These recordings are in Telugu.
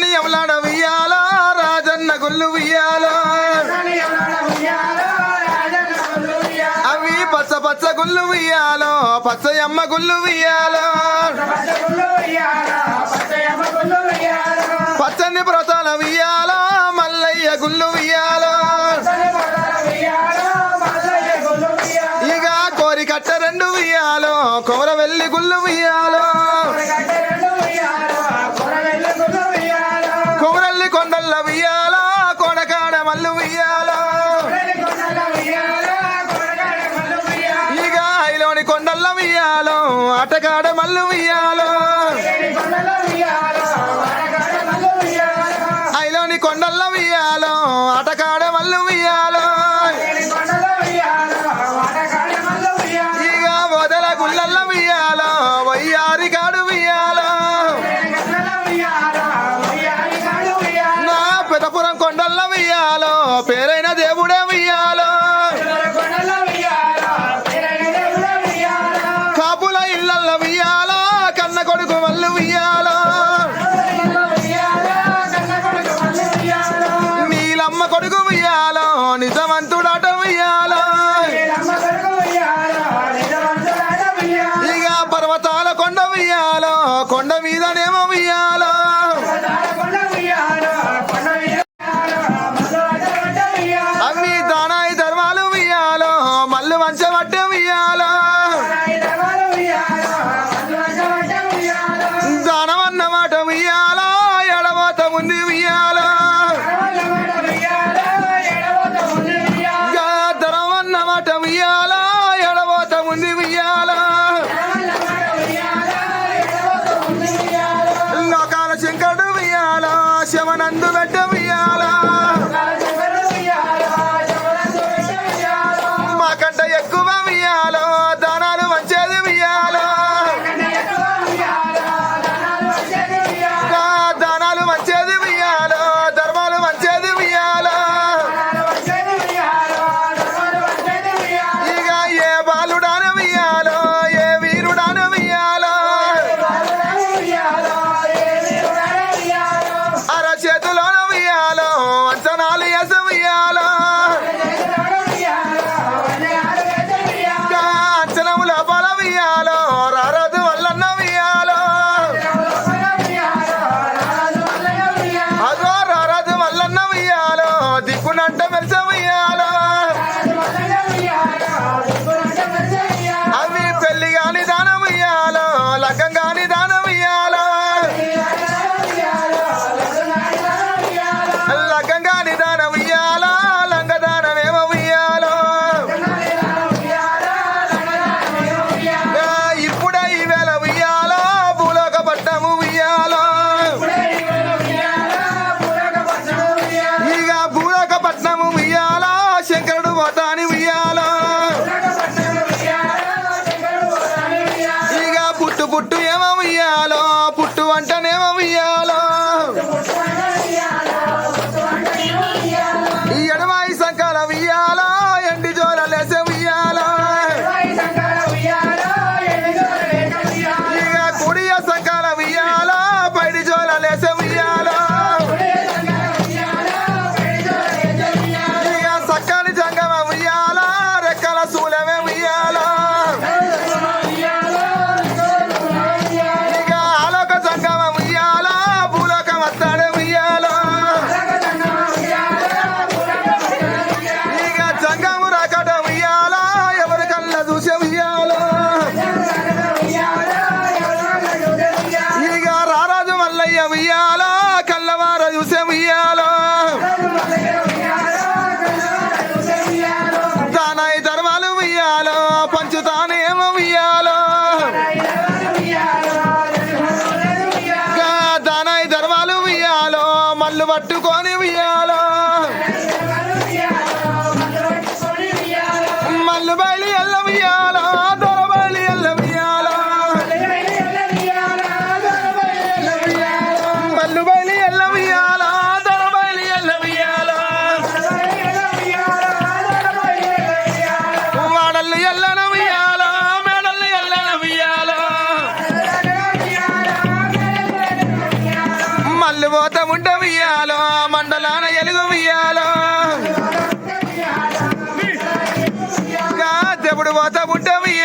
రాజన్ని ఎవలాడ రాజన్న గుళ్ళు వియ్యాలా అవి పచ్చ పచ్చ గుళ్ళు పచ్చ పచ్చయమ్మ గుళ్ళు వియ్యాలో పచ్చని వ్రతాల వియ్యాలో మల్లయ్య గుళ్ళు వియ్యాలో ఇక కోరికట్ట రెండు వియ్యాలో కోర వెళ్ళి గుళ్ళు వియ్యాలో కొండల్లో వియాలం ఆటకాడ వల్లు వియాలో రారాజు వల్లన్న వియాలో అదో వల్లన్న వియాలో దిక్కునంట మెరిసే వియాలో అవి పెళ్ళి కాని దానం ఇయ్యాలో లగ్గం దానం ఇయ్యాలో. లగ్గం దేవుని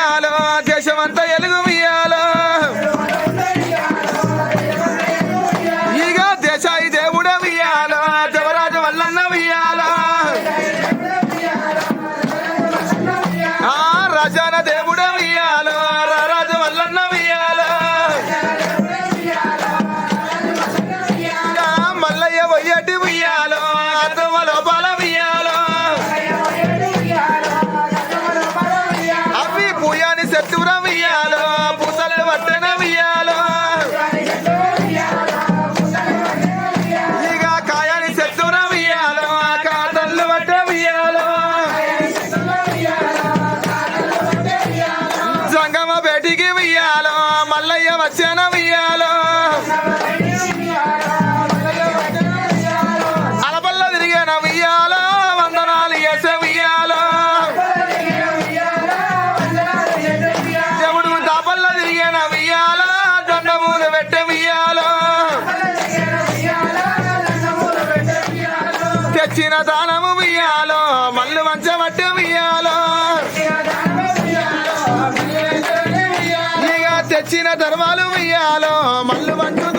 ఉయ్యాలో దేశమంతా ఎలుగు ఉయ్యాలో చచ్చిన ధర్మాలు వెయ్యాలో. మల్లు మంటు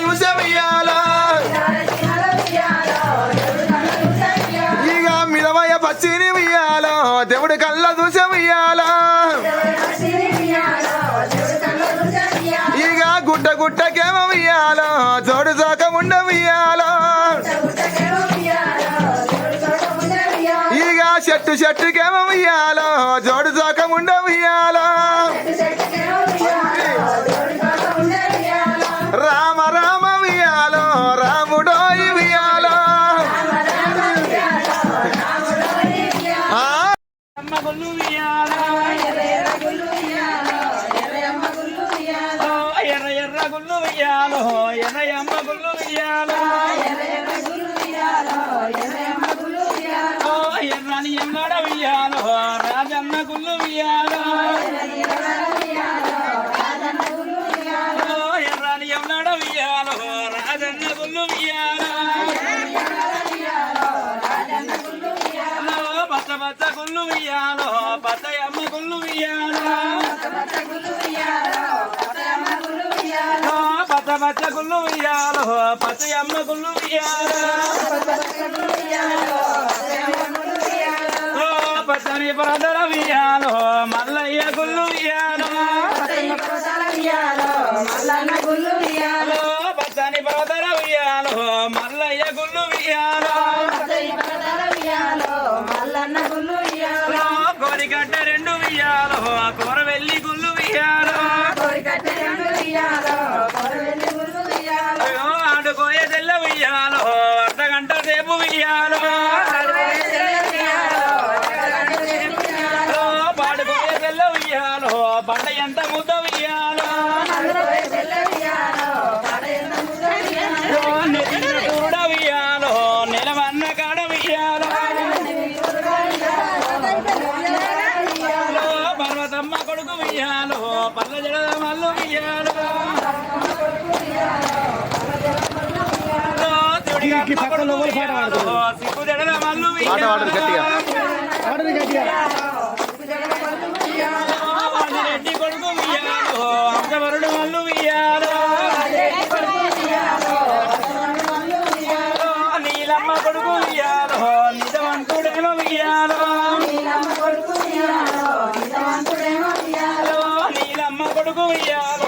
యూసమియాలా ఇక మిలవయ పచ్చిని ఇయ్యాలా దేవుడు కళ్ళ దూసం ఇయ్యాలా ఇక గుట్టకేమో ఇయ్యాలా జోడు జోకముండం ఇయ్యాలా చెట్టు చెట్టుకేమో ఇయ్యాలా ఉయ్యాలో ఎర్రని ఎమ్మడ ఉయ్యాలో రాజన్న గుళ్ళు ఉయ్యాలో ఎర్రని ఎమ్మడ ఉయ్యాలో రాజన్న గుళ్ళు ఉయ్యాలో పచ్చ పచ్చ గుళ్ళు ఉయ్యాలో పచ్చ అమ్మ గుళ్ళు ఉయ్యాలో. పచ్చ గుళ్ళు ఉయ్యాలో పచ్చ అమ్మ గుళ్ళు ఉయ్యాలో పచ్చని ప్రదర ఉయ్యాలో మల్లయ్య గుళ్ళు ఉయ్యాలో పచ్చని ప్రదర ఉయ్యాలో మల్లయ్య గుళ్ళు ఉయ్యాలో కోరికట్ట రెండు ఉయ్యాలో పంట ఎంత ముద్ద వేయాలో. చూడ వేయాలో. నిలవన్న కాడ వేయాలో. పర్వతమ్మ కొడుకు వేయాలో. పల్ల జడ మల్లు వేయాలో. సిగ్గు జడ మల్లు గట్టిగా. రెడ్డి కొడుకు వియ్యాలో అంశవరుడు మల్లు వియ్యాలో నీలమ్మ కొడుకు వియ్యాలో నిజవంతుడేమో వియ్యాలో నీలమ్మ కొడుకు వియ్యాలో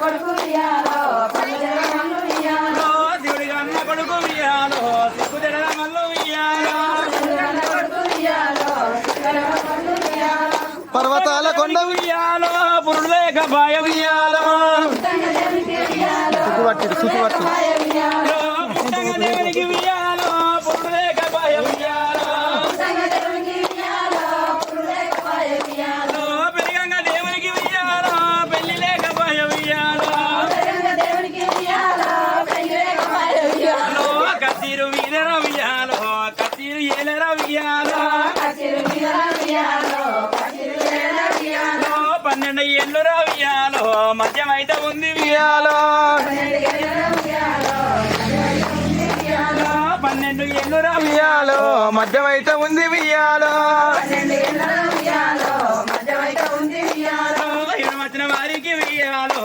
కొడుకు వియ్యాలో పళ్ళు జడల మల్లు వియ్యాలో శివుడి అన్న కొడుకు వియ్యాలో సిగ్గు జడల మల్లు వియ్యాలో పర్వతాల కొండ వియ్యాలో పురుడు లేక భయ వియ్యాలో సుత్తు పట్టిరు సుత్తు పట్టు మధ్యమైతే ఉంది వియ్యాలో పన్నెండు ఏళ్ళు వియ్యాలో మధ్యమైతే ఉంది వియ్యాలో వచ్చిన వారికి వియ్యాలో